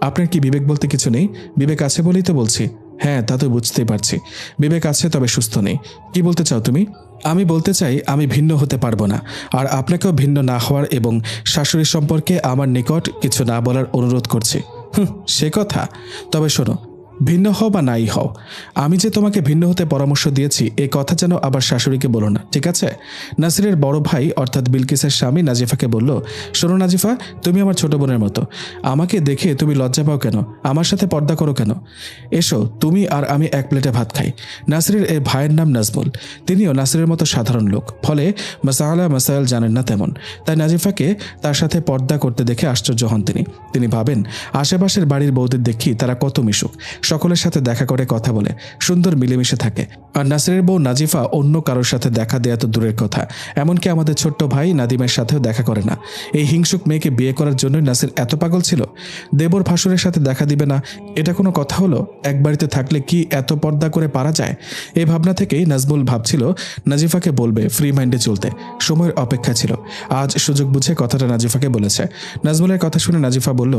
আপনার কি বিবেক বলতে কিছু নেই? বিবেক আছে বলেই তো বলছি। হ্যাঁ তা তো বুঝতেই পারছি। বিবেক আছে, তবে সুস্থ নেই। কি বলতে চাও তুমি? আমি বলতে চাই, আমি ভিন্ন হতে পারব না। আর আপনাকেও ভিন্ন না হওয়ার এবং শাশুড়ি সম্পর্কে আমার নিকট কিছু না বলার অনুরোধ করছি। হুম, সে কথা। তবে শোনো ভিন্ন হও বা নাই হও, আমি যে তোমাকে ভিন্ন হতে পরামর্শ দিয়েছি এই কথা যেন আবার শাশুড়িকে বলো না, ঠিক আছে? নাসিরের বড় ভাই, অর্থাৎ বিলকিসের স্বামী নাজিফাকে বলল, শোনো নাজিফা, তুমি আমার ছোট বোনের মতো। আমাকে দেখে তুমি লজ্জা পাও কেন? আমার সাথে পর্দা করো কেন? এসো, তুমি আর আমি এক প্লেটে ভাত খাই। নাসিরের এই ভাইয়ের নাম নাজমুল। তিনিও নাসিরের মতো সাধারণ লোক। ফলে মাসালা মাসাইল জানেন না তেমন। তাই নাজিফাকে তার সাথে পর্দা করতে দেখে আশ্চর্য হন তিনি। তিনি ভাবেন, আশেপাশের বাড়ির বৌদের দেখি তারা কত মিশুক। সকলের সাথে দেখা করে কথা বলে সুন্দর মিলেমিশে থাকে। আর নাসিরের বউ নাজিফা অন্য কারোর সাথে দেখা দেয়া তো দূরের কথা। এমনকি আমাদের ছোট্ট ভাই নাদিমের সাথেও দেখা করে না। এই হিংসুক মেয়েকে বিয়ে করার জন্য নাসির এত পাগল ছিল। দেবর ভাসুরের সাথে দেখা দিবে না, এটা কোনো কথা হলো? এক বাড়িতে থাকলে কি এত পর্দা করে পারা যায়? এই ভাবনা থেকেই নাজবুল ভাবছিল, নাজিফাকে বলবে ফ্রি মাইন্ডে চলতে। সময়ের অপেক্ষা ছিল। আজ সুযোগ বুঝে কথাটা নাজিফাকে বলেছে। নাজমুলের কথা শুনে নাজিফা বলল,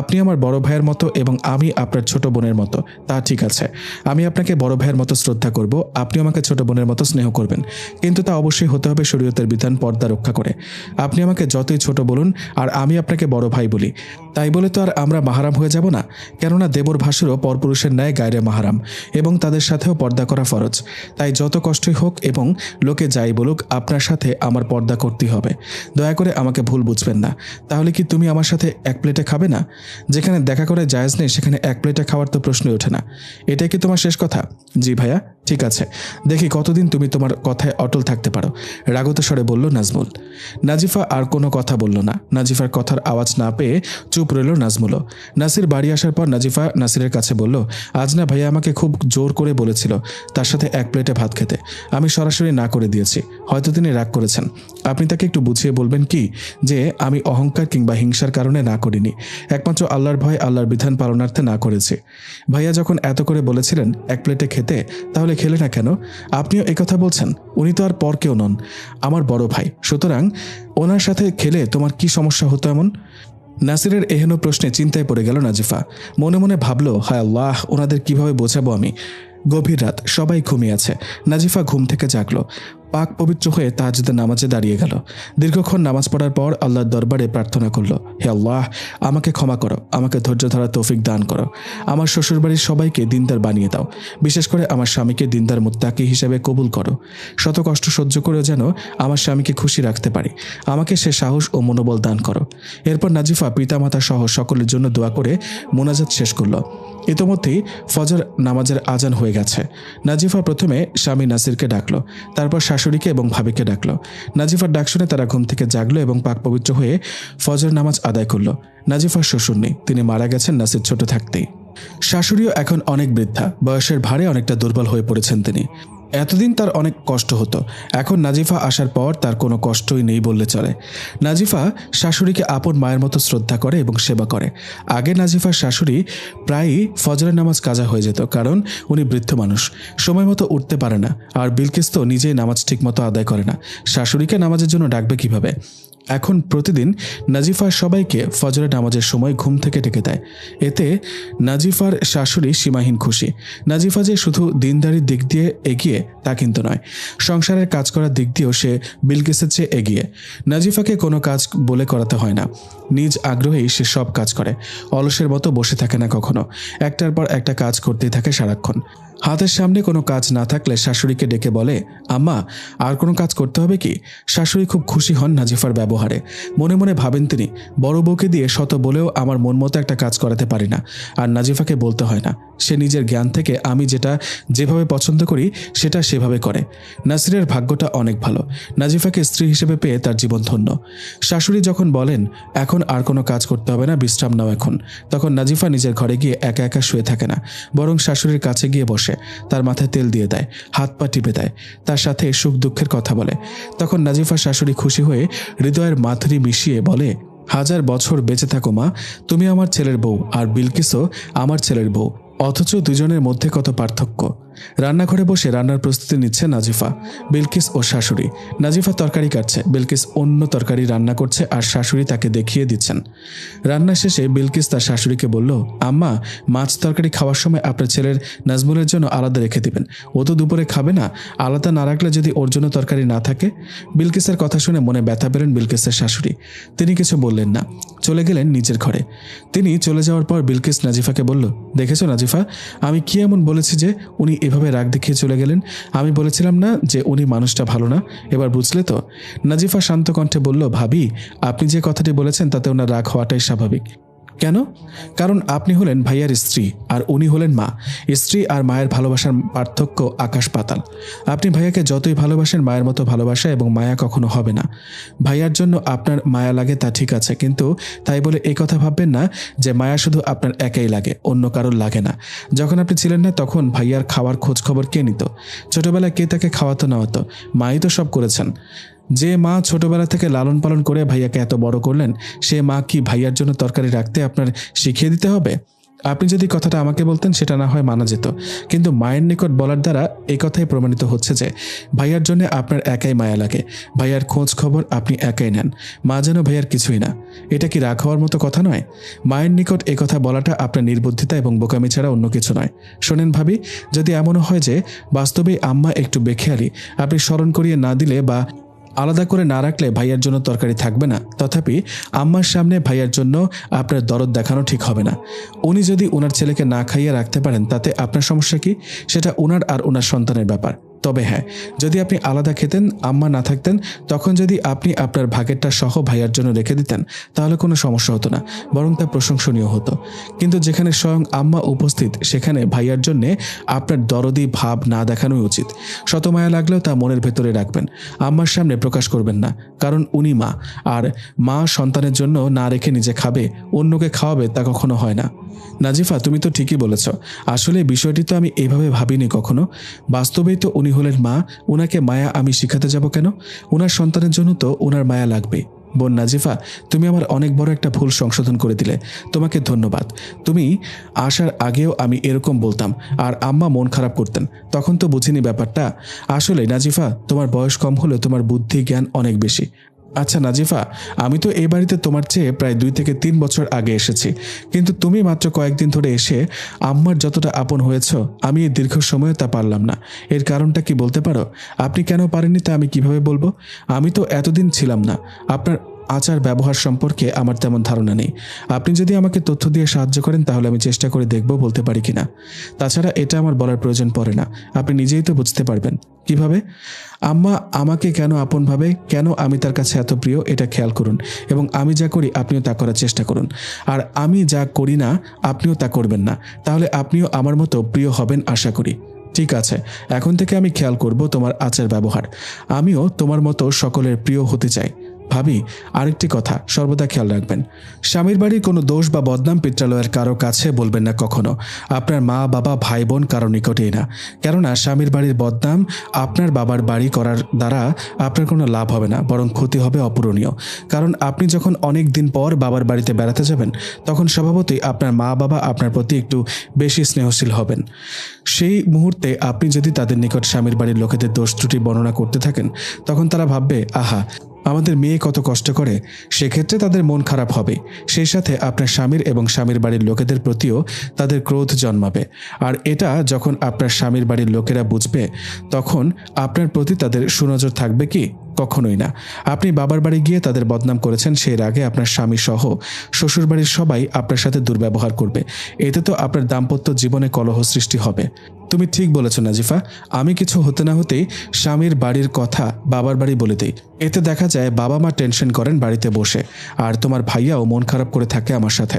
আপনি আমার বড় ভাইয়ের মতো এবং আমি আপনার ছোট বোনের মতো। তা ঠিক আছে। আমি আপনাকে বড় ভাইয়ের মতো শ্রদ্ধা করব। আপনি আমাকে ছোট বোনের মতো স্নেহ করবেন। কিন্তু তা অবশ্যই হতে হবে শরীয়তের বিধান পর্দা রক্ষা করে। আপনি আমাকে যতই ছোট বলুন, আর আমি আপনাকে বড় ভাই বলি। তাই বলে তো আর আমরা মাহারাম হয়ে যাব না? কেননা দেবর ভাসুরও পরপুরুষের ন্যায় গায়রে মাহারাম, এবং তাদের সাথেও পর্দা করা ফরজ। তাই যত কষ্টই হোক এবং লোকে যাই বলুক, আপনার সাথে আমার পর্দা করতেই হবে। দয়া করে আমাকে ভুল বুঝবেন না। তাহলে কি তুমি আমার সাথে এক প্লেটে খাবে না? যেখানে দেখা করে জায়েজ নেই, সেখানে এক প্লেটে খাওয়ার তো প্রশ্নই ওঠে না। এটাই কি তোমার শেষ কথা? জি ভাইয়া। ঠিক আছে, দেখি কতদিন তুমি তোমার কথায় অটল থাকতে পারো। রাগত স্বরে বলল, নাজমুল। নাজিফা আর কোনো কথা বলল না। নাজিফার কথার আওয়াজ না পেয়ে চুপ রইল নাজমুলও নাসির বাড়ি আসার পর নাজিফা নাসিরের কাছে বলল, আজ না ভাইয়া আমাকে খুব জোর করে বলেছিল তার সাথে এক প্লেটে ভাত খেতে। আমি সরাসরি না করে দিয়েছি। হয়তো তিনি রাগ করেছেন। আপনি তাকে একটু বুঝিয়ে বলবেন কি? যে আমি অহংকার কিংবা হিংসার কারণে না করিনি। একমাত্র আল্লাহর ভয়, আল্লাহর বিধান পালনার্থে না করেছি। ভাইয়া যখন এত করে বলেছিলেন, এক প্লেটে খেতে, তাহলে খেলে না কেন? আপনিও একথা বলছেন। উনি তো আর পর কেউ নন। আমার বড় ভাই। সুতরাং ওনার সাথে খেলে তোমার কি সমস্যা হতো এমন? নাসিরের এহেন প্রশ্নে চিন্তায় পড়ে গেল নাজিফা। মনে মনে ভাবলো, হায় আল্লাহ, ওনাদের কীভাবে বোঝাবো আমি? গভীর রাত সবাই ঘুমিয়ে আছে। নাজিফা ঘুম থেকে জাগলো। পাক পবিত্র হয়ে তাহাজুদের নামাজে দাঁড়িয়ে গেল। দীর্ঘক্ষণ নামাজ পড়ার পর আল্লাহর দরবারে প্রার্থনা করল, হে আল্লাহ, আমাকে ক্ষমা করো, আমাকে ধৈর্য ধরা তৌফিক দান করো। আমার শ্বশুরবাড়ির সবাইকে দিনদার বানিয়ে দাও। বিশেষ করে আমার স্বামীকে দিনদার মুত্তাকি হিসেবে কবুল করো। শত কষ্ট সহ্য করেও যেন আমার স্বামীকে খুশি রাখতে পারি। আমাকে সে সাহস ও মনোবল দান করো। এরপর নাজিফা পিতামাতা সহ সকলের জন্য দোয়া করে মোনাজাত শেষ করল। ইতোমধ্যেই ফজর নামাজের আজান হয়ে গেছে। নাজিফা প্রথমে স্বামী নাসিরকে ডাকলো, তারপর শাশুড়িকে এবং ভাবিকে ডাকলো। নাজিফার ডাক শুনে তারা ঘুম থেকে জাগলো এবং পাক পবিত্র হয়ে ফজর নামাজ আদায় করল। নাজিফার শ্বশুর নেই, তিনি মারা গেছেন নাসির ছোট থাকতেই। শাশুড়িও এখন অনেক বৃদ্ধা, বয়সের ভারে অনেকটা দুর্বল হয়ে পড়েছেন তিনি। এতদিন তার অনেক কষ্ট হতো। এখন নাজিফা আসার পর তার কোনো কষ্টই নেই বললে চলে। নাজিফা শাশুড়িকে আপন মায়ের মতো শ্রদ্ধা করে এবং সেবা করে। আগে নাজিফার শাশুড়ি প্রায়ই ফজরের নামাজ কাজা হয়ে যেত, কারণ উনি বৃদ্ধ মানুষ। সময় মতো উঠতে পারে না, আর বিলকিস্ত নিজেই নামাজ ঠিকমতো আদায় করে না। শাশুড়িকে নামাজের জন্য ডাকবে কীভাবে? এখন প্রতিদিন নাজিফার সবাইকে ফজরের নামাজের সময় ঘুম থেকে ডেকে দেয়। এতে নাজিফার শাশুড়ি সীমাহীন খুশি। নাজিফা যে শুধু দিনদারির দিক দিয়ে এগিয়ে, তা কিন্তু নয়। সংসারের কাজ করার দিক দিয়েও সে বিলকিসের চেয়ে এগিয়ে। নাজিফাকে কোনো কাজ বলে করাতে হয় না। নিজ আগ্রহেই সে সব কাজ করে। অলসের মতো বসে থাকে না কখনো। একটার পর একটা কাজ করতেই থাকে সারাক্ষণ। হাতের সামনে কোনো কাজ না থাকলে শাশুড়িকে ডেকে বলে, আম্মা, আর কোনো কাজ করতে হবে কি? শাশুড়ি খুব খুশি হন নাজিফার ব্যবহারে। মনে মনে ভাবেন তিনি, বড় বউকে দিয়ে শত বলেও আমার মন মতো একটা কাজ করাতে পারি না। আর নাজিফাকে বলতে হয় না, সে নিজের জ্ঞান থেকে আমি যেটা যেভাবে পছন্দ করি, সেটা সেভাবে করে। নাসিরের ভাগ্যটা অনেক ভালো। নাজিফাকে স্ত্রী হিসেবে পেয়ে তার জীবন ধন্য। শাশুড়ি যখন বলেন, এখন আর কোনো কাজ করতে হবে না, বিশ্রাম নাও এখন, তখন নাজিফা নিজের ঘরে গিয়ে একা একা শুয়ে থাকে না, বরং শাশুড়ির কাছে গিয়ে বসে। তার মাথায় তেল দিয়ে দেয়, হাত পা টিপে দেয়, তার সাথে সুখ দুঃখের কথা বলে। তখন নাজিফা শাশুড়ি খুশি হয়ে হৃদয়ের মাথুরি মিশিয়ে বলে, হাজার বছর বেঁচে থাকো মা, তুমি আমার ছেলের বউ আর বিলকিসও আমার ছেলের বউ, অথচ দুজনের মধ্যে কত পার্থক্য। রান্নাঘরে বসে রান্নার প্রস্তুতি নিচ্ছে নাজিফা, বিলকিস ও শাশুড়ি। নাজিফা তরকারি কাটছে, বিলকিস অন্য তরকারি রান্না করছে আর শাশুড়ি তাকে দেখিয়ে দিচ্ছেন। রান্না শেষে বিলকিস তার শাশুড়িকে বলল, আম্মা, মাছ তরকারি খাওয়ার সময় আপনার ছেলের নাজমুলের জন্য আলাদা রেখে দিবেন। ও তো দুপুরে খাবে না, আলাদা না রাখলে যদি ওর জন্য তরকারি না থাকে? বিলকিসের কথা শুনে মনে ব্যথা পেলেন বিলকিসের শাশুড়ি। তিনি কিছু বললেন না, চলে গেলেন নিজের ঘরে। তিনি চলে যাওয়ার পর বিলকিস নাজিফাকে বলল, দেখেছ নাজিফা, আমি কি এমন বলেছি যে উনি এভাবে রাগ দেখিয়ে চলে গেলেন। আমি বলেছিলাম না যে উনি মানুষটা ভালো না। এবার বুঝলে তো? নাজিফা শান্ত কণ্ঠে বলল, ভাবি, আপনি যে কথাটি বলেছেন তাতে ওনার রাগ হওয়াটাই স্বাভাবিক। কেন? কারণ আপনি হলেন ভাইয়ার স্ত্রী আর উনি হলেন মা। স্ত্রী আর মায়ের ভালোবাসার পার্থক্য আকাশ পাতাল। আপনি ভাইয়াকে যতই ভালোবাসেন, মায়ের মতো ভালোবাসা এবং মায়া কখনো হবে না। ভাইয়ার জন্য আপনার মায়া লাগে তা ঠিক আছে, কিন্তু তাই বলে এই কথা ভাববেন না যে মায়া শুধু আপনার একাই লাগে, অন্য কারোর লাগে না। যখন আপনি ছিলেন না, তখন ভাইয়ার খাওয়ার খোঁজ খবর কে নিত? ছোটবেলায় কে তাকে খাওয়াতো না হতো? মাই তো সব করেছেন। যে মা ছোটবেলা থেকে লালন পালন করে ভাইয়াকে এত বড় করলেন, সে মা কি ভাইয়ার জন্য তরকারি রাখতে আপনার শিখিয়ে দিতে হবে? আপনি যদি কথাটা আমাকে বলতেন, সেটা না হয় মানা যেত। কিন্তু মায়ের নিকট বলার দ্বারা এই কথাই প্রমাণিত হচ্ছে যে, ভাইয়ার জন্য আপনার একাই মায়া লাগে। ভাইয়ার খোঁজ খবর আপনি একাই নেন। মা যেন ভাইয়ার কিছুই না। এটা কি রাগ হওয়ার মতো কথা নয়? মায়ের নিকট এই কথা বলাটা আপনার নির্বুদ্ধিতা এবং বোকামি ছাড়া অন্য কিছু নয়। শোনেন ভাবি, যদি এমনও হয় যে, বাস্তবে আম্মা একটু বেখেয়ালি, আপনি স্মরণ করিয়ে না দিলে বা আলাদা করে না রাখলে ভাইয়ার জন্য তরকারি থাকবে না। তথাপি আম্মার সামনে ভাইয়ার জন্য আপনার দরদ দেখানো ঠিক হবে না। উনি যদি ওনার ছেলেকে না খাইয়ে রাখতে পারেন, তাতে আপনার সমস্যা কি? সেটা ওনার আর ওনার সন্তানের ব্যাপার। তবে হ্যাঁ যদি আপনি আলাদা খেতেন, আম্মা না থাকতেন, তখন যদি আপনি আপনার ভাগেরটা সহ ভাইয়ার জন্য রেখে দিতেন, তাহলে কোনো সমস্যা হতো না, বরং তা প্রশংসনীয় হতো। কিন্তু যেখানে স্বয়ং আম্মা উপস্থিত, সেখানে ভাইয়ার জন্যে আপনার দরদি ভাব না দেখানোই উচিত। শত মায়া লাগলেও তা মনের ভেতরে রাখবেন, আম্মার সামনে প্রকাশ করবেন না, কারণ উনি মা, আর মা সন্তানের জন্য না রেখে নিজে খাবে, অন্যকে খাওয়াবে তা কখনো হয় না। নাজিফা, তুমি তো ঠিকই বলেছ, আসলে বিষয়টি তো আমি এইভাবে ভাবিনি কখনো, বাস্তবেই তো উনি হলেন মা ওনাকে মায়া আমি শিখাতে যাব কেন? ওনার সন্তানের জন্য তো ওনার মায়া লাগবে। বোন নাজিফা, তুমি আমার অনেক বড় একটা ভুল সংশোধন করে দিলে। তোমাকে ধন্যবাদ। তুমি আসার আগেও আমি এরকম বলতাম, আর আম্মা মন খারাপ করতেন। তখন তো বুঝিনি ব্যাপারটা। আসলে নাজিফা, তোমার বয়স কম হলেও তোমার বুদ্ধি জ্ঞান অনেক বেশি। আচ্ছা নাজিফা, আমি তো এই বাড়িতে তোমার চেয়ে প্রায় দুই থেকে তিন বছর আগে এসেছি। কিন্তু তুমি মাত্র কয়েকদিন ধরে এসে আম্মার যতটা আপন হয়েছ, আমি এই দীর্ঘ সময়ে তা পারলাম না। এর কারণটা কি বলতে পারো? আপনি কেন পারেননি তা আমি কীভাবে বলব? আমি তো এতদিন ছিলাম না। আপনার আচার ব্যবহার সম্পর্কে আমার তেমন ধারণা নেই। আপনি যদি আমাকে তথ্য দিয়ে সাহায্য করেন, তাহলে আমি চেষ্টা করে দেখব, বলতে পারি কিনা। তাছাড়া এটা আমার বলার প্রয়োজন পড়ে না। আপনি নিজেই তো বুঝতে পারবেন। কীভাবে? আম্মা, আমাকে কেন আপনভাবে কেন আমি তার কাছে এত প্রিয়, এটা খেয়াল করুন। এবং আমি যা করি, আপনিও তা করার চেষ্টা করুন। আর আমি যা করি না, আপনিও তা করবেন না। তাহলে আপনিও আমার মতো প্রিয় হবেন, আশা করি। ঠিক আছে, এখন থেকে আমি খেয়াল করব তোমার আচার ব্যবহার। আমিও তোমার মতো সকলের প্রিয় হতে চাই। ভাবি, আরেকটি কথা, সর্বদা খেয়াল রাখবেন। স্বামীর বাড়ির কোনো দোষ বা বদনাম পিত্রালয়ের কারও কাছে বলবেন না কখনো। আপনার মা, বাবা ভাই বোন কারও নিকটেই না। কেননা, স্বামীর বাড়ির বদনাম আপনার বাবার বাড়ি করার দ্বারা আপনার কোনো লাভ হবে না, বরং ক্ষতি হবে অপূরণীয়। কারণ, আপনি যখন অনেক দিন পর বাবার বাড়িতে বেড়াতে যাবেন, তখন স্বভাবতই আপনার মা, বাবা আপনার প্রতি একটু বেশি স্নেহশীল হবেন। সেই মুহূর্তে আপনি যদি তাদের নিকট স্বামীর বাড়ির লোকেদের দোষ, ত্রুটি বর্ণনা করতে থাকেন, তখন তারা ভাববে, আহা আমাদের মেয়ে কত কষ্ট করে, সেক্ষেত্রে তাদের মন খারাপ হবে। সেই সাথে আপনার স্বামীর এবং স্বামীর বাড়ির লোকেদের প্রতিও তাদের ক্রোধ জন্মাবে। আর এটা যখন আপনার স্বামীর বাড়ির লোকেরা বুঝবে, তখন আপনার প্রতি তাদের সুনজর থাকবে কি? কখনোই না। আপনি বাবার বাড়ি গিয়ে তাদের বদনাম করেছেন, সেই আগে আপনার স্বামী সহ শ্বশুর বাড়ির সবাই আপনার সাথে দুর্ব্যবহার করবে। এতে তো আপনার দাম্পত্য জীবনে কলহ সৃষ্টি হবে। তুমি ঠিক বলেছ, নাজিফা। আমি কিছু হতে না হতেই স্বামীর বাড়ির কথা বাবার বাড়ি বলে দিই। এতে দেখা যায় বাবা মা টেনশন করেন বাড়িতে বসে, আর তোমার ভাইয়াও মন খারাপ করে থাকে আমার সাথে।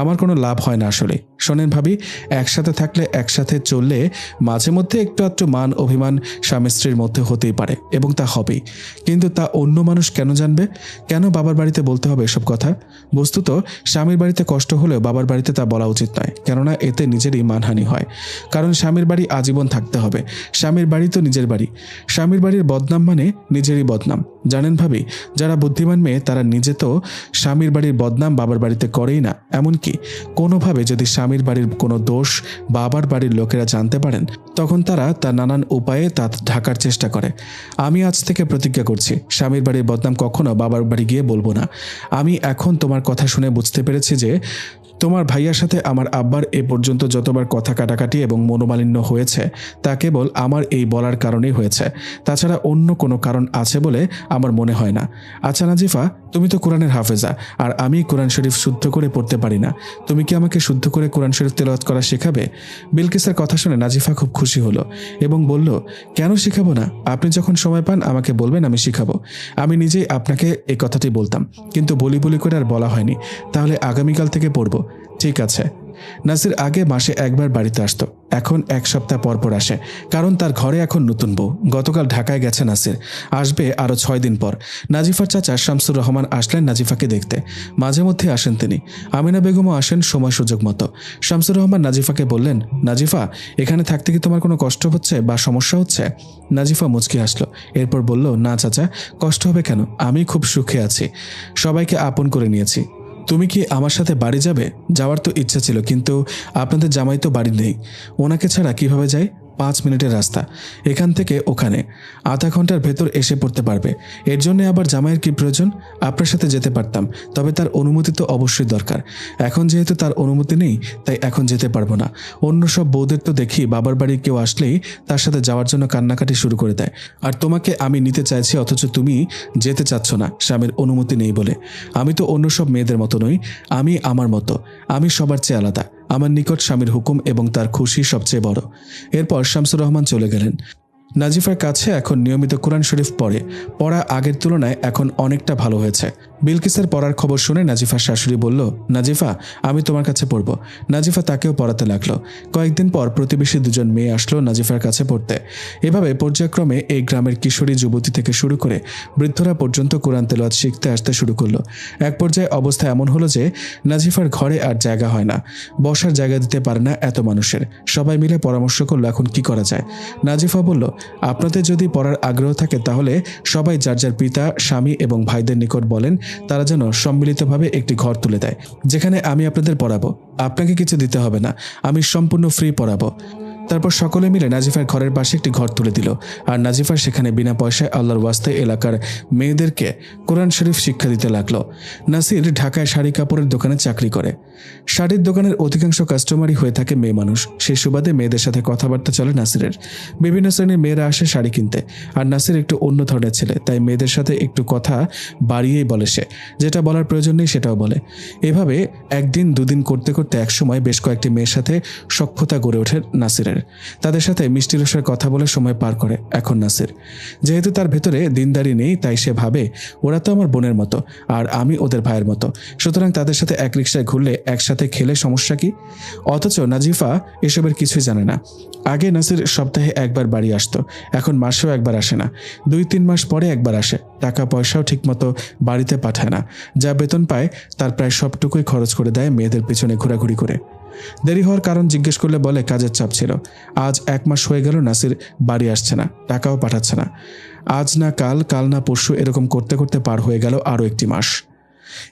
আমার কোনো লাভ হয় না আসলে। শোনেন ভাবি, একসাথে থাকলে একসাথে চললে মাঝে মধ্যে একটু একটু মান অভিমান স্বামী স্ত্রীর মধ্যে হতেই পারে, এবং তা হবেই। কিন্তু তা অন্য মানুষ কেন জানবে? কেন বাবার বাড়িতে বলতে হবে এসব কথা? বস্তুত, স্বামীর বাড়িতে কষ্ট হলেও বাবার বাড়িতে তা বলা উচিত নয়, কেননা এতে নিজেরই মানহানি হয়। কারণ স্বামীর বাড়ি আজীবন থাকতে হবে। স্বামীর বাড়ি তো নিজের বাড়ি। স্বামীর বাড়ির বদনাম মানে নিজেরই বদনাম। জানেন ভাবি, যারা বুদ্ধিমান মেয়ে, তারা নিজে তো স্বামীর বাড়ির বদনাম বাবার বাড়িতে করেই না। এমনকি কোনোভাবে যদি স্বামীর বাড়ির কোনো দোষ বাবার বাড়ির লোকেরা জানতে পারেন, তখন তারা তার নানান উপায়ে তা ঢাকার চেষ্টা করে। আমি আজ থেকে প্রতিজ্ঞা করছি, স্বামীর বাড়ির বদনাম কখনো বাবার বাড়ি গিয়ে বলব না। আমি এখন তোমার কথা শুনে বুঝতে পেরেছি যে তোমার ভাইয়ার সাথে আমার আব্বার এ পর্যন্ত যতবার কথা কাটাকাটি এবং মনোমালিন্য হয়েছে, তা কেবল আমার এই বলার কারণেই হয়েছে। তাছাড়া অন্য কোনো কারণ আছে বলে আমার মনে হয় না। আচ্ছা নাজিফা, তুমি তো কোরআনের হাফেজা, আর আমি কোরআন শরীফ শুদ্ধ করে পড়তে পারি না। তুমি কি আমাকে শুদ্ধ করে কোরআন শরীফ তেলাওয়াত করা শেখাবে? বিলকিসের কথা শুনে নাজিফা খুব খুশি হলো এবং বলল, কেন শেখাবো না? আপনি যখন সময় পান, আমাকে বলবেন, আমি শেখাবো। আমি নিজেই আপনাকে এই কথাটি বলতাম, কিন্তু বলি বলি করে আর বলা হয়নি। তাহলে আগামীকাল থেকে পড়ব। ঠিক আছে। নাসির আগে মাসে একবার বাড়িতে আসতো। এখন এক সপ্তাহ পর পর আসে। কারণ তার ঘরে এখন নতুন বউ। গতকাল ঢাকায় গেছে নাসির। আসবে আরও ছয় দিন পর। নাজিফার চাচা শামসুর রহমান আসলেন নাজিফাকে দেখতে। মাঝে মধ্যে আসেন তিনি। আমিনা বেগমও আসেন সময় সুযোগ মতো। শামসুর রহমান নাজিফাকে বললেন, নাজিফা, এখানে থাকতে কি তোমার কোনো কষ্ট হচ্ছে বা সমস্যা হচ্ছে? নাজিফা মুচকি আসলো এরপর বলল, না চাচা, কষ্ট হবে কেন? আমি খুব সুখে আছি। সবাইকে আপন করে নিয়েছি। তুমি কি আমার সাথে বাড়ি যাবে? যাওয়ার তো ইচ্ছা ছিল, কিন্তু আপনাদের জামাই তো বাড়ি নেই। ওনাকে ছাড়া কীভাবে যায়? পাঁচ মিনিটের রাস্তা। এখান থেকে ওখানে। আধা ঘণ্টার ভেতর এসে পড়তে পারবে। এর জন্য আবার জামাইয়ের কি প্রয়োজন? আপনার সাথে যেতে পারতাম। তবে তার অনুমতি তো অবশ্যই দরকার। এখন যেহেতু তার অনুমতি নেই, তাই এখন যেতে পারব না। অন্য সব বউদের তো দেখি, বাবার বাড়ি কেউ আসলেই তার সাথে যাওয়ার জন্য কান্নাকাটি শুরু করে দেয়। আর তোমাকে আমি নিতে চাইছি, অথচ তুমি যেতে চাচ্ছ না, স্বামীর অনুমতি নেই বলে। আমি তো অন্য সব মেয়েদের মতো নই, আমি আমার মতো। আমি সবার চেয়ে আলাদা। আমার নিকট স্বামীর হুকুম এবং তার খুশি সবচেয়ে বড়। এরপর শামসুর রহমান চলে গেলেন। নাজিফার কাছে এখন নিয়মিত কোরআন শরীফ পড়ে, পড়া আগের তুলনায় এখন অনেকটা ভালো হয়েছে। বিলকিসের পড়ার খবর শুনে নাজিফার শাশুড়ি বলল, নাজিফা, আমি তোমার কাছে পড়ব। নাজিফা তাকেও পড়াতে লাগল। কয়েকদিন পর প্রতিবেশী দুজন মেয়ে আসলো নাজিফার কাছে পড়তে। এভাবে পর্যায়ক্রমে এই গ্রামের কিশোরী যুবতী থেকে শুরু করে বৃদ্ধরা পর্যন্ত কোরআন তেলাওয়াত শিখতে আসতে শুরু করল। এক পর্যায়ে অবস্থা এমন হলো যে নাজিফার ঘরে আর জায়গা হয় না। বসার জায়গা দিতে পারে না এত মানুষের। সবাই মিলে পরামর্শ করল, এখন কি করা যায়? নাজিফা বলল, আপনাদের যদি পড়ার আগ্রহ থাকে তাহলে সবাই যার যার পিতা, স্বামী এবং ভাইদের নিকট বলেন তারা যেন সম্মিলিতভাবে একটি ঘর তুলে দেয়। যেখানে আমি আপনাদের পড়াবো। আপনাকে কিছু দিতে হবে না। আমি সম্পূর্ণ ফ্রি পড়াবো। তারপর সকলে মিলে নাজিফার ঘরের পাশে একটি ঘর তুলে দিল। আর নাজিফা সেখানে বিনা পয়সায় আল্লাহর ওয়াস্তে এলাকার মেয়েদেরকে কোরআন শরীফ শিক্ষা দিতে লাগল। নাসির ঢাকায় শাড়ি কাপড়ের দোকানে চাকরি করে। শাড়ির দোকানের অধিকাংশ কাস্টমারই হয়ে থাকে মেয়ে মানুষ। সেই সুবাদে মেয়েদের সাথে কথাবার্তা চলে নাসিরের। বিভিন্ন শ্রেণির মেয়েরা আসে শাড়ি কিনতে। আর নাসির একটু অন্য ধরনের ছেলে, তাই মেয়েদের সাথে একটু কথা বাড়িয়েই বলে সে। যেটা বলার প্রয়োজন নেই সেটাও বলে। এভাবে একদিন দুদিন করতে করতে একসময় বেশ কয়েকটি মেয়ের সাথে সক্ষতা গড়ে ওঠে নাসিরের। তাদের সাথে মিষ্টি রসের কথা বলে সময় পার করে, এখন নাসির। যেহেতু তার ভেতরে দিনদারি নেই, তাই সে ভাবে, ওরা তো আমার বোনের মতো, আর আমি ওদের ভাইয়ের মতো। সুতরাং তাদের সাথে এক রিক্সায় ঘুরলে একসাথে খেলে সমস্যা কি? অথচ নাজিফা এসবের কিছুই জানে না। আগে নাসির সপ্তাহে একবার বাড়ি আসতো, এখন মাসেও একবার আসে না। দুই তিন মাস পরে একবার আসে টাকা পয়সাও ঠিকমতো বাড়িতে পাঠায় না। যা বেতন পায়, তার প্রায় সবটুকুই খরচ করে দেয় মেয়েদের পিছনে ঘোরাঘুরি করে। দেরি হওয়ার কারণ জিজ্ঞেস করলে বলে, কাজের চাপ ছিল। আজ এক মাস হয়ে গেল, নাসির বাড়ি আসছে না, টাকাও পাঠাচ্ছে না। আজ না কাল কাল না পরশু এরকম করতে করতে পার হয়ে গেল আরও একটি মাস।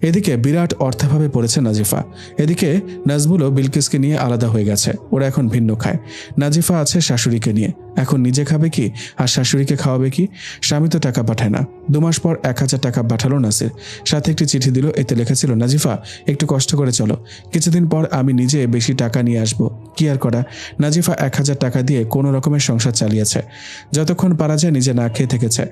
এদিকে বিরাট অর্থাভাবে পড়েছে নাজিফা। এদিকে নাজবুলও বিলকিসকে নিয়ে আলাদা হয়ে গেছে। ওরা এখন ভিন্ন খায়। নাজিফা আছে শাশুড়িকে নিয়ে। এখন নিজে খাবে কি? আর শাশুড়িকে খাওয়াবে কি? স্বামী তো টাকা পাঠায় না। দু মাস পর এক হাজার টাকা পাঠালো নাসির। সাথে একটি চিঠি দিল। এতে লেখা ছিল, নাজিফা, একটু কষ্ট করে চলো। কিছুদিন পর আমি নিজে বেশি টাকা নিয়ে আসব। কি আর করা? নাজিফা এক হাজার টাকা দিয়ে কোনো রকমের সংসার চালিয়েছে। যতক্ষণ পারা যায় নিজে না খেয়ে থেকেছে।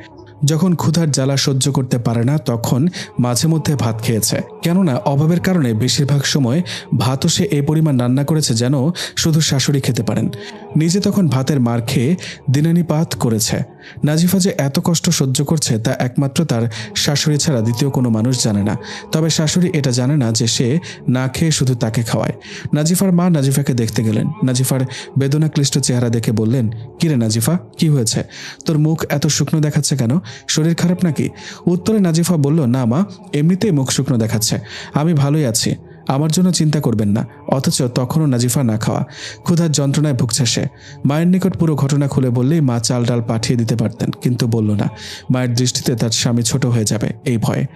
যখন ক্ষুধার জ্বালা সহ্য করতে পারে না, তখন মাঝে মধ্যে ভাত খেয়েছে। কেননা অভাবের কারণে বেশিরভাগ সময় ভাতও সে এ পরিমাণ রান্না করেছে যেন শুধু শাশুড়ি খেতে পারেন। নিজে তখন ভাতের মার খেয়ে দিনানিপাত করেছে। নাজিফা যে এত কষ্ট সহ্য করছে তা একমাত্র তার শাশুড়ি ছাড়া দ্বিতীয় কোনো মানুষ জানে না। তবে শাশুড়ি এটা জানে না যে সে না খেয়ে শুধু তাকে খাওয়ায়। নাজিফার মা নাজিফাকে দেখতে গেলেন। নাজিফার বেদনাক্লিষ্ট চেহারা দেখে বললেন, কিরে নাজিফা, কি হয়েছে? তোর মুখ এত শুকনো দেখাচ্ছে কেন? শরীর খারাপ নাকি? উত্তরে নাজিফা বলল, না মা, এমনিতেই মুখ শুকনো দেখাচ্ছে। আমি ভালোই আছি। আমার জন্য চিন্তা করবেন না, অথচ তখনও নাজিফা না খাওয়া। ক্ষুধার যন্ত্রণায় ভুগছে সে। মায়ের নিকট পুরো ঘটনা খুলে বললেই মা চাল ডাল পাঠিয়ে দিতে পারতেন, কিন্তু বলল না। মায়ের দৃষ্টিতে তার স্বামী ছোট হয়ে যাবে, এই ভয়ে।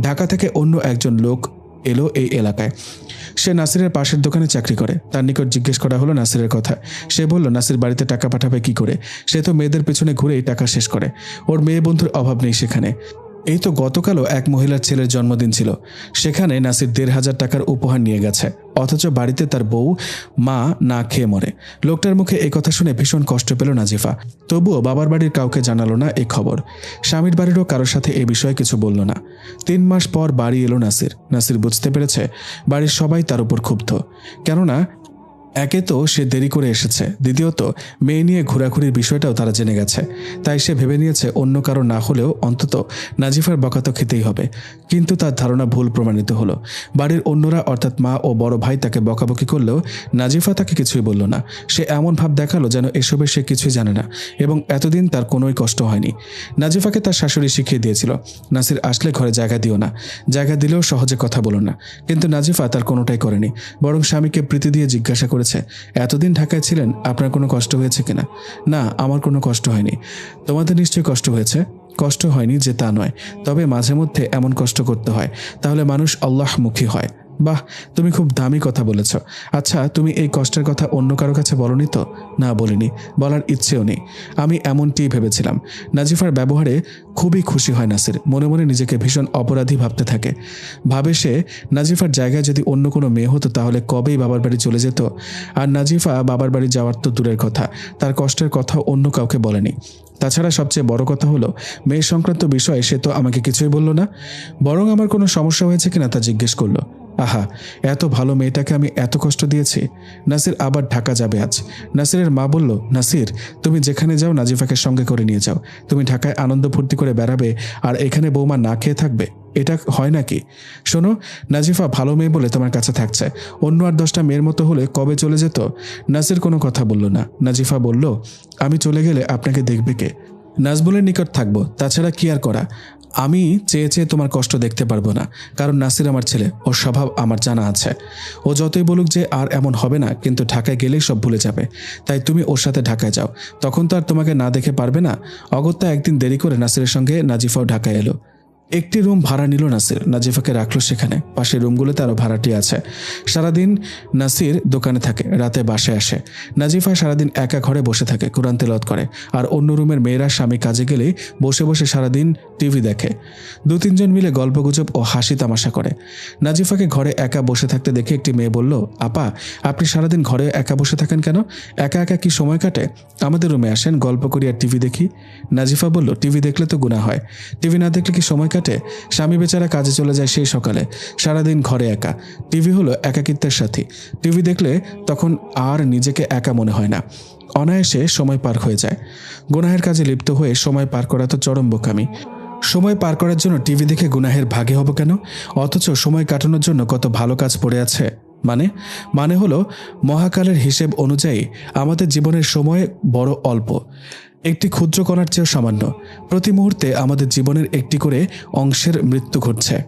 ঢাকা থেকে অন্য একজন লোক এলো এই এলাকায়। সে নাসিরের পাশের দোকানে চাকরি করে। তার নিকট জিজ্ঞেস করা হলো নাসিরের কথা। সে বলল, নাসির, বাড়িতে টাকা পাঠাবে কি করে? সে তো মেয়েদের পেছনে ঘুরেই টাকা শেষ করে। ওর মেয়ে বন্ধুর অভাব নেই সেখানে। এই তো গতকালও এক মহিলার ছেলের জন্মদিন ছিল। সেখানে নাসির দেড় হাজার টাকার উপহার নিয়ে গেছে। অথচ বাড়িতে তার বউ, মা না খেয়ে মরে। লোকটার মুখে এই কথা শুনে ভীষণ কষ্ট পেল নাজিফা। তবুও বাবার বাড়ির কাউকে জানালো না এই খবর। স্বামীর বাড়িরও কারোর সাথে এ বিষয়ে কিছু বলল না। তিন মাস পর বাড়ি এলো নাসির। নাসির বুঝতে পেরেছে, বাড়ির সবাই তার উপর ক্ষুব্ধ। কেননা একে তো সে দেরি করে এসেছে, দ্বিতীয়ত মেয়ে নিয়ে ঘোরাঘুরির বিষয়টাও তারা জেনে গেছে, তাই সে ভেবে নিয়েছে অন্য কারও না হলেও অন্তত নাজিফার বকা তো খেতেই হবে। কিন্তু তার ধারণা ভুল প্রমাণিত হলো। বাড়ির অন্যরা, অর্থাৎ মা ও বড় ভাই, তাকে বকাবকি করলেও নাজিফা তাকে কিছুই বলল না। সে এমন ভাব দেখাল যেন এসবে সে কিছুই জানে না, এবং এতদিন তার কোনোই কষ্ট হয়নি। নাজিফাকে তার শাশুড়ি শিখিয়ে দিয়েছিল, নাসির, আসলে ঘরে জায়গা দিও না। জায়গা দিলেও সহজে কথা বলো না। কিন্তু নাজিফা তার কোনোটাই করেনি, বরং স্বামীকে প্রীতি দিয়ে জিজ্ঞাসা করেছে। এতদিন ঢাকায় ছিলেন, আপনার কোনো কষ্ট হয়েছে কিনা? না, আমার কোনো কষ্ট হয়নি। তোমাদের নিশ্চয়ই কষ্ট হয়েছে। কষ্ট হয়নি যে তা নয়। তবে মাঝে মধ্যে এমন কষ্ট করতে হয়, তাহলে মানুষ আল্লাহমুখী হয়। বাহ, তুমি খুব দামি কথা বলেছ। আচ্ছা তুমি এই কষ্টের কথা অন্য কারও কাছে বলনি তো? না, বলিনি। বলার ইচ্ছেও নেই। আমি এমনটি ভেবেছিলাম। নাজিফার ব্যবহারে খুবই খুশি হয় নাসির। মনে মনে নিজেকে ভীষণ অপরাধী ভাবতে থাকে। ভাবে সে, নাজিফার জায়গায় যদি অন্য কোনো মেয়ে হতো তাহলে কবেই বাবার বাড়ি চলে যেত? আর নাজিফা বাবার বাড়ি যাওয়ার তো দূরের কথা। তার কষ্টের কথা অন্য কাউকে বলেনি। তাছাড়া সবচেয়ে বড় কথা হলো মেয়ে সংক্রান্ত বিষয়ে সে তো আমাকে কিছুই বলল না। বরং আমার কোনো সমস্যা হয়েছে কিনা তা জিজ্ঞেস করল। আহা, এত ভালো মেয়েটাকে আমি এত কষ্ট দিয়েছি। নাসির আবার ঢাকা যাবে আজ। নাসিরের মা বলল, নাসির, তুমি যেখানে যাও নাজিফাকে সঙ্গে করে নিয়ে যাও। তুমি ঢাকায় আনন্দ ফুর্তি করে বেড়াবে আর এখানে বৌমা না খেয়ে থাকবে। এটা হয় নাকি? শোনো, নাজিফা ভালো মেয়ে বলে তোমার কাছে থাকছে। অন্য আর দশটা মেয়ের মতো হলে কবে চলে যেত? নাসির কোনো কথা বলল না। নাজিফা বলল, আমি চলে গেলে আপনাকে দেখবে কে? নাজবুলের নিকট থাকব, তাছাড়া কি আর করা? আমি চেয়ে চেয়ে তোমার কষ্ট দেখতে পারব না, কারণ নাসির আমার ছেলে, ওর স্বভাব আমার জানা আছে। ও যতই বলুক যে আর এমন হবে না, কিন্তু ঢাকায় গেলেই সব ভুলে যাবে। তাই তুমি ওর সাথে ঢাকায় যাও। তখন তো আর তোমাকে না দেখে পারবে না। অগত্যা একদিন দেরি করে নাসিরের সঙ্গে নাজিফাও ঢাকায় এলো। একটি রুম ভাড়া নিল নাসির। নাজিফাকে রাখল সেখানে। পাশে রুমগুলোতে আরও ভাড়াটি আছে। সারাদিন নাসির দোকানে থাকে, রাতে বাসে আসে। নাজিফা সারাদিন একা ঘরে বসে থাকে, কোরআন তেলত করে। আর অন্য রুমের মেয়েরা স্বামী কাজে গেলেই বসে বসে সারাদিন টিভি দেখে। দু তিনজন মিলে গল্পগুজব ও হাসি তামাশা করে। নাজিফাকে ঘরে একা বসে থাকতে দেখে একটি মেয়ে বলল, আপা, আপনি সারাদিন ঘরে একা বসে থাকেন কেন? একা একা কি সময় কাটে? আমাদের রুমে আসেন, গল্প করি আর টিভি দেখি। নাজিফা বলল, টিভি দেখলে তো গুণা হয়। টিভি না দেখলে কি সময় কাটে? স্বামী বেচারা কাজে চলে যায় সেই সকালে। সারাদিন ঘরে একা। টিভি হলো একাকিত্বের সাথী। টিভি দেখলে তখন আর নিজেকে একা মনে হয় না। অনায়াসে সময় পার হয়ে যায়। গুনাহের কাজে লিপ্ত হয়ে সময় পার করা তো চরম বোকামি। সময় পার করার জন্য টিভি দেখে গুনাহের ভাগে হব কেন? অথচ সময় কাটানোর জন্য কত ভালো কাজ পড়ে আছে? মানে? মানে হলো মহাকালের হিসেব অনুযায়ী আমাদের জীবনের সময় বড় অল্প। একটি ক্ষুদ্র কণার চেয়েও সামান্য। প্রতি মুহূর্তে আমাদের জীবনের একটি করে অংশের মৃত্যু ঘটছে।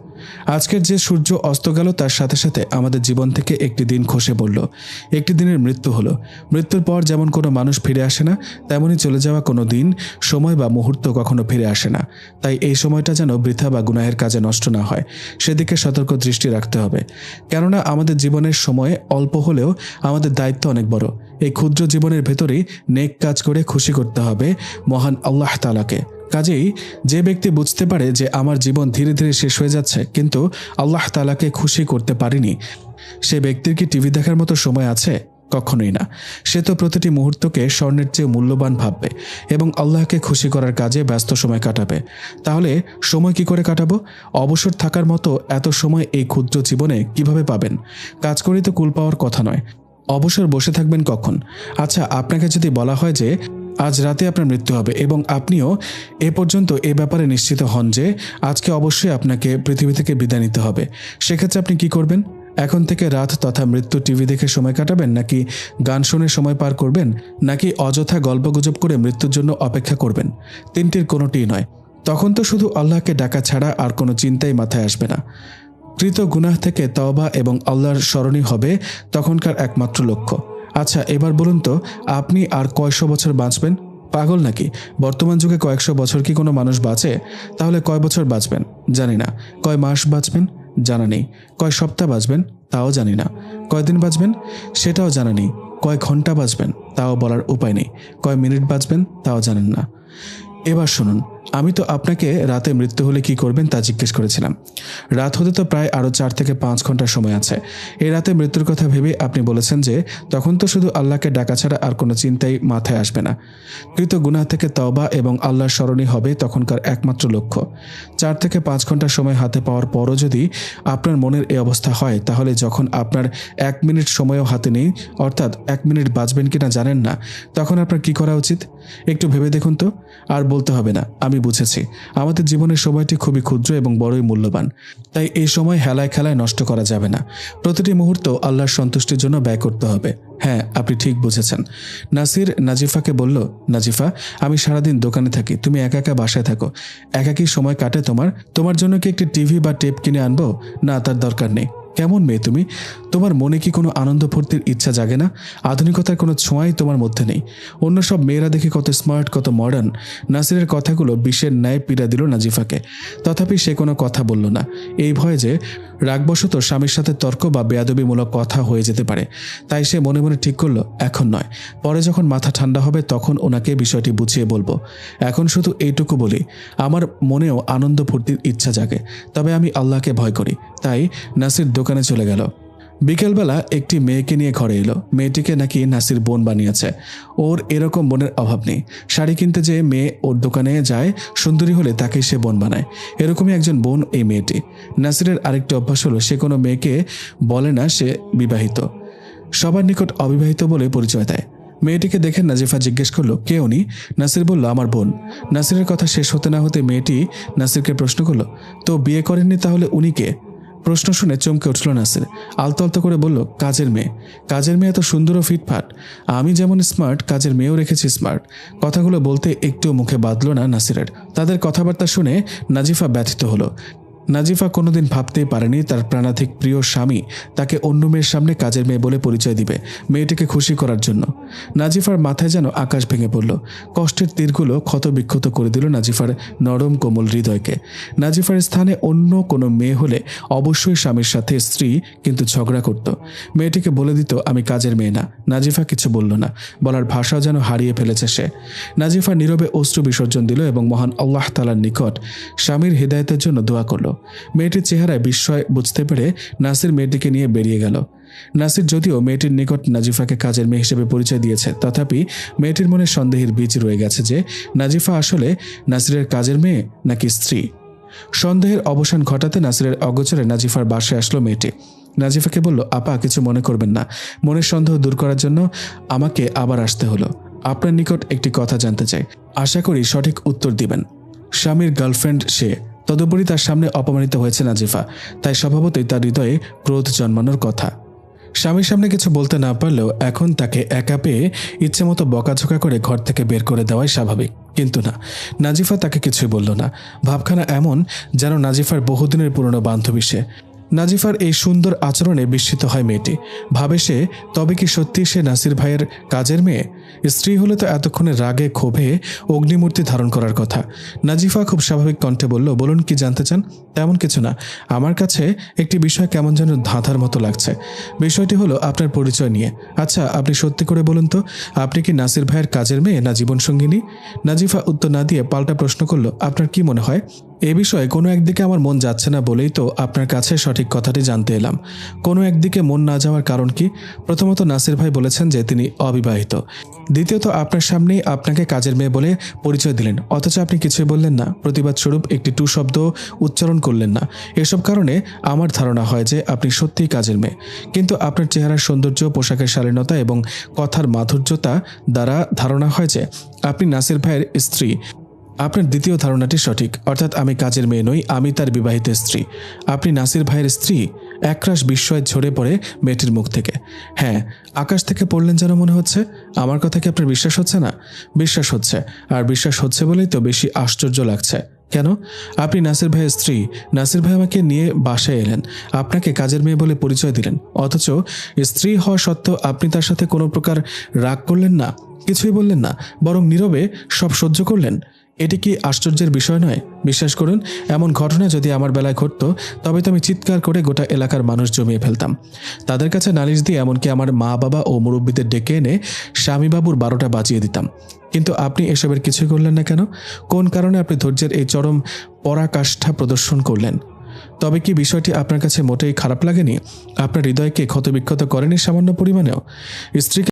আজকের যে সূর্য অস্ত গেল, তার সাথে সাথে আমাদের জীবন থেকে একটি দিন খসে পড়ল। একটি দিনের মৃত্যু হলো। মৃত্যুর পর যেমন কোনো মানুষ ফিরে আসে না তেমনই চলে যাওয়া কোনো দিন, সময় বা মুহূর্ত কখনো ফিরে আসে না। তাই এই সময়টা যেন বৃথা বা গুনাহের কাজে নষ্ট না হয়। সেদিকে সতর্ক দৃষ্টি রাখতে হবে। কেননা আমাদের জীবনের সময় অল্প হলেও আমাদের দায়িত্ব অনেক বড়। এই ক্ষুদ্র জীবনের ভেতরেই নেক কাজ করে খুশি করতে হবে মহান আল্লাহ তালাকে কাজেই যে ব্যক্তি বুঝতে পারে যে আমার জীবন ধীরে ধীরে শেষ হয়ে যাচ্ছে, কিন্তু আল্লাহ তালাকে খুশি করতে পারিনি, সে ব্যক্তির কি টিভি দেখার মতো সময় আছে? কখনোই না। সে তো প্রতিটি মুহূর্তকে স্বর্ণের চেয়ে মূল্যবান ভাববে এবং আল্লাহকে খুশি করার কাজে ব্যস্ত সময় কাটাবে। তাহলে সময় কি করে কাটাবো? অবসর থাকার মতো এত সময় এই ক্ষুদ্র জীবনে কীভাবে পাবেন? কাজ করেই তো কুল পাওয়ার কথা নয়। অবসর বসে থাকবেন কখন? আচ্ছা আপনাকে যদি বলা হয় যে আজ রাতে আপনার মৃত্যু হবে এবং আপনিও এ পর্যন্ত এ ব্যাপারে নিশ্চিত হন যে আজকে অবশ্যই আপনাকে পৃথিবী থেকে বিদায় নিতে হবে। সেক্ষেত্রে আপনি কি করবেন? এখন থেকে রাত তথা মৃত্যু টিভি দেখে সময় কাটাবেন নাকি গান শুনে সময় পার করবেন নাকি অযথা গল্পগুজব করে মৃত্যুর জন্য অপেক্ষা করবেন? তিনটির কোনোটিই নয়। তখন তো শুধু আল্লাহকে ডাকা ছাড়া আর কোনো চিন্তাই মাথায় আসবে না। কৃত গুনাহ থেকে তওবা এবং আল্লাহর স্মরণই হবে তখনকার একমাত্র লক্ষ্য। আচ্ছা এবার বলুন তো, আপনি আর কয়শো বছর বাঁচবেন? পাগল নাকি? বর্তমান যুগে কয়েকশো বছর কি কোনো মানুষ বাঁচে? তাহলে কয় বছর বাঁচবেন? জানি না। কয় মাস বাঁচবেন? জানা নেই। কয় সপ্তাহ বাঁচবেন? তাও জানি না। কয়দিন বাঁচবেন? সেটাও জানা নেই। কয় ঘণ্টা বাঁচবেন? তাও বলার উপায় নেই। কয় মিনিট বাঁচবেন? তাও জানেন না। এবার শুনুন। আমি তো আপনাকে রাতে মৃত্যু হলে কি করবেন তা জিজ্ঞেস করেছিলাম। রাত হতে তো প্রায় আরও চার থেকে পাঁচ ঘণ্টার সময় আছে। এই রাতে মৃত্যুর কথা ভেবে আপনি বলেছেন যে, তখন তো শুধু আল্লাহকে ডাকা ছাড়া আর কোনো চিন্তাই মাথায় আসবে না। কৃত গুনাহ থেকে তওবা এবং আল্লাহর স্মরণই হবে তখনকার একমাত্র লক্ষ্য। চার থেকে পাঁচ ঘণ্টা সময় হাতে পাওয়ার পরও যদি আপনার মনের এই অবস্থা হয়, তাহলে যখন আপনার এক মিনিট সময়ও হাতে নেই, অর্থাৎ এক মিনিট বাঁচবেন কিনা জানেন না, তখন আপনার কি করা উচিত? একটু ভেবে দেখুন তো। আর বলতে হবে না, আমি বুঝেছি। আমাদের জীবনের সময়টি খুবই ক্ষুদ্র এবং বড়ই মূল্যবান। তাই এই সময় হেলায় খেলায় নষ্ট করা যাবে না। প্রতিটি মুহূর্ত আল্লাহর সন্তুষ্টির জন্য ব্যয় করতে হবে। হ্যাঁ আপনি ঠিক বুঝেছেন। নাসির নাজিফাকে বলল, নাজিফা, আমি সারাদিন দোকানে থাকি। তুমি একা একা বাসায় থাকো। একাকী সময় কাটে তোমার। তোমার জন্য কি একটি টিভি বা টেপ কিনে আনব? না, তার দরকার নেই। কেমন মেয়ে তুমি? তোমার মনে কি কোনো আনন্দ ফুর্তির ইচ্ছা জাগে না? আধুনিকতার কোনো ছোঁয়াই তোমার মধ্যে নেই। অন্য সব মেয়েরা দেখে কত স্মার্ট, কত মডার্ন নাসিরের কথাগুলো বিষের ন্যায় পীড়া দিল নাজিফাকে। তথাপি সে কোনো কথা বলল না। এই ভয়ে যে রাগবশত স্বামীর সাথে তর্ক বা বেয়াদবিমূলক কথা হয়ে যেতে পারে। তাই সে মনে মনে ঠিক করল, এখন নয়। পরে যখন মাথা ঠান্ডা হবে, তখন ওনাকে বিষয়টি বুঝিয়ে বলব। এখন শুধু এইটুকু বলি। আমার মনেও আনন্দ ফুর্তির ইচ্ছা জাগে। তবে আমি আল্লাহকে ভয় করি। তাই নাসির দোকানে চলে গেল। বিকেলবেলা একটি মেয়েকে নিয়ে ঘরে এলো। মেয়েটিকে নাকি নাসির বোন বানিয়েছে। ওর এরকম বোনের অভাব নেই। শাড়ি কিনতে যে মেয়ে ওর দোকানে যায়, সুন্দরী হলে তাকে সে বোন বানায়। এরকমই একজন বোন এই মেয়েটি। নাসিরের আরেকটি অভ্যাস হলো, সে কোনো মেয়েকে বলে না সে বিবাহিত। সবার নিকট অবিবাহিত বলে পরিচয় দেয়। মেয়েটিকে দেখে নাজিফা জিজ্ঞেস করল, কে উনি? নাসির বলল, আমার বোন। নাসিরের কথা শেষ হতে না হতে মেয়েটি নাসিরকে প্রশ্ন করল, তো বিয়ে করেননি তাহলে উনি কে? প্রশ্ন শুনে চমকে উঠল নাসির। আলতো আলতো করে বলল, কাজের মেয়ে। কাজের মেয়ে এত সুন্দর ও ফিটফাট। আমি যেমন স্মার্ট কাজের মেয়েও রেখেছি স্মার্ট কথাগুলো বলতে একটুও মুখে বাঁধল না নাসিরের। তাদের কথাবার্তা শুনে নাজিফা ব্যথিত হলো। নাজিফা কোনোদিন ভাবতেই পারেনি তার প্রাণাধিক প্রিয় স্বামী তাকে অন্য মেয়ের সামনে কাজের মেয়ে বলে পরিচয় দিবে মেয়েটিকে খুশি করার জন্য। নাজিফার মাথায় যেন আকাশ ভেঙে পড়ল। কষ্টের তীরগুলো ক্ষত বিক্ষত করে দিল নাজিফার নরম কোমল হৃদয়কে। নাজিফার স্থানে অন্য কোনো মেয়ে হলে অবশ্যই স্বামীর সাথে স্ত্রী কিন্তু ঝগড়া করত। মেয়েটিকে বলে দিত, আমি কাজের মেয়ে না। নাজিফা কিছু বলল না। বলার ভাষাও যেন হারিয়ে ফেলেছে সে। নাজিফা নীরবে অশ্রু বিসর্জন দিল এবং মহান আল্লাহ তালার নিকট স্বামীর হৃদায়তের জন্য দোয়া করল। মেয়েটির চেহারায় বিস্ময় বুঝতে পেরে নাসির মেয়েটিকে নিয়ে বেরিয়ে গেল। নাসির যদিও মেয়েটির নিকট নাজিফাকে কাজের মেয়ে হিসেবে পরিচয় দিয়েছে, তথাপি মেয়েটির মনে সন্দেহের বীজ রয়ে গেছে যে নাজিফা আসলে নাসিরের কাজের মেয়ে নাকি স্ত্রী। সন্দেহের অবসান ঘটাতে নাসিরের অগোচরে নাজিফার বাসায় আসলো মেয়েটি। নাজিফাকে বলল, আপা, কিছু মনে করবেন না। মনের সন্দেহ দূর করার জন্য আমাকে আবার আসতে হলো। আপনার নিকট একটি কথা জানতে চাই। আশা করি সঠিক উত্তর দিবেন। স্বামীর গার্লফ্রেন্ড সে। তদুপরি তার সামনে অপমানিত হয়েছে নাজিফা, তাই স্বভাবতই তার হৃদয়ে ক্রোধ জন্মানোর কথা। স্বামীর সামনে কিছু বলতে না পারলেও এখন তাকে একা পেয়ে ইচ্ছে মতো বকাঝোকা করে ঘর থেকে বের করে দেওয়াই স্বাভাবিক। কিন্তু না, নাজিফা তাকে কিছুই বলল না। ভাবখানা এমন যেন নাজিফার বহুদিনের পুরনো বান্ধবী সে। নাজিফার এই সুন্দর আচরণে বিস্মিত হয় মেয়েটি। ভাবে সে, তবে কি সত্যি সে নাসির ভাইয়ের কাজের মেয়ে? স্ত্রী হলে তো এতক্ষণে রাগে, ক্ষোভে অগ্নিমূর্তি ধারণ করার কথা। নাজিফা খুব স্বাভাবিক কণ্ঠে বলল, বলুন কি জানতে চান? তেমন কিছু না। আমার কাছে একটি বিষয় কেমন যেন ধাঁধার মতো লাগছে। বিষয়টি হলো আপনার পরিচয় নিয়ে। আচ্ছা আপনি সত্যি করে বলুন তো, আপনি কি নাসির ভাইয়ের কাজের মেয়ে না জীবনসঙ্গিনী? নাজিফা উত্তর না দিয়ে পাল্টা প্রশ্ন করল, আপনার কি মনে হয়? এ বিষয়ে কোনো একদিকে আমার মন যাচ্ছে না বলেই তো আপনার কাছে সঠিক কথাটি জানতে এলাম। কোনো একদিকে মন না যাওয়ার কারণ কি? প্রথমত নাসির ভাই বলেছেন যে তিনি অবিবাহিত। দ্বিতীয়ত আপনার সামনেই আপনাকে কাজের মেয়ে বলে পরিচয় দিলেন। অথচ আপনি কিছুই বললেন না। প্রতিবাদ স্বরূপ একটি টু শব্দ উচ্চারণ করলেন না। এসব কারণে আমার ধারণা হয় যে আপনি সত্যিই কাজের মেয়ে। কিন্তু আপনার চেহারার সৌন্দর্য, পোশাকের শালীনতা এবং কথার মাধুর্যতা দ্বারা ধারণা হয় যে আপনি নাসির ভাইয়ের স্ত্রী। আপনার দ্বিতীয় ধারণাটি সঠিক। অর্থাৎ আমি কাজের মেয়ে নই, আমি তার বিবাহিত স্ত্রী। আপনি নাসির ভাইয়ের স্ত্রী, একরাশ বিস্ময় ঝরে পড়ে মেয়েটির মুখ থেকে। হ্যাঁ আকাশ থেকে পড়লেন যেন মনে হচ্ছে, আমার কথা কি আপনার বিশ্বাস হচ্ছে না? বিশ্বাস হচ্ছে। আর বিশ্বাস হচ্ছে বলেই তো বেশি আশ্চর্য লাগছে। কেন? আপনি নাসির ভাইয়ের স্ত্রী। নাসির ভাই আমাকে নিয়ে বাসায় এলেন। আপনাকে কাজের মেয়ে বলে পরিচয় দিলেন। অথচ স্ত্রী হওয়া সত্ত্বেও আপনি তার সাথে কোনো প্রকার রাগ করলেন না, কিছুই বললেন না, বরং নীরবে সব সহ্য করলেন। এটি কি আশ্চর্যের বিষয় নয়? বিশ্বাস করুন, এমন ঘটনা যদি আমার বেলায় ঘটতো, তবে তো আমি চিৎকার করে গোটা এলাকার মানুষ জমিয়ে ফেলতাম। তাদের কাছে নালিশ দিয়ে এমনকি আমার মা বাবা ও মুরব্বীদের ডেকে এনে স্বামীবাবুর বারোটা বাজিয়ে দিতাম। কিন্তু আপনি এসবের কিছুই করলেন না কেন? কোন কারণে আপনি ধৈর্যের এই চরম পরাকাষ্ঠা প্রদর্শন করলেন? তবে কি বিষয়টি আপনার কাছে মোটেই খারাপ লাগেনি? আপনার হৃদয়কে ক্ষতবিক্ষত করেনি সামান্য পরিমাণেও? স্ত্রীকে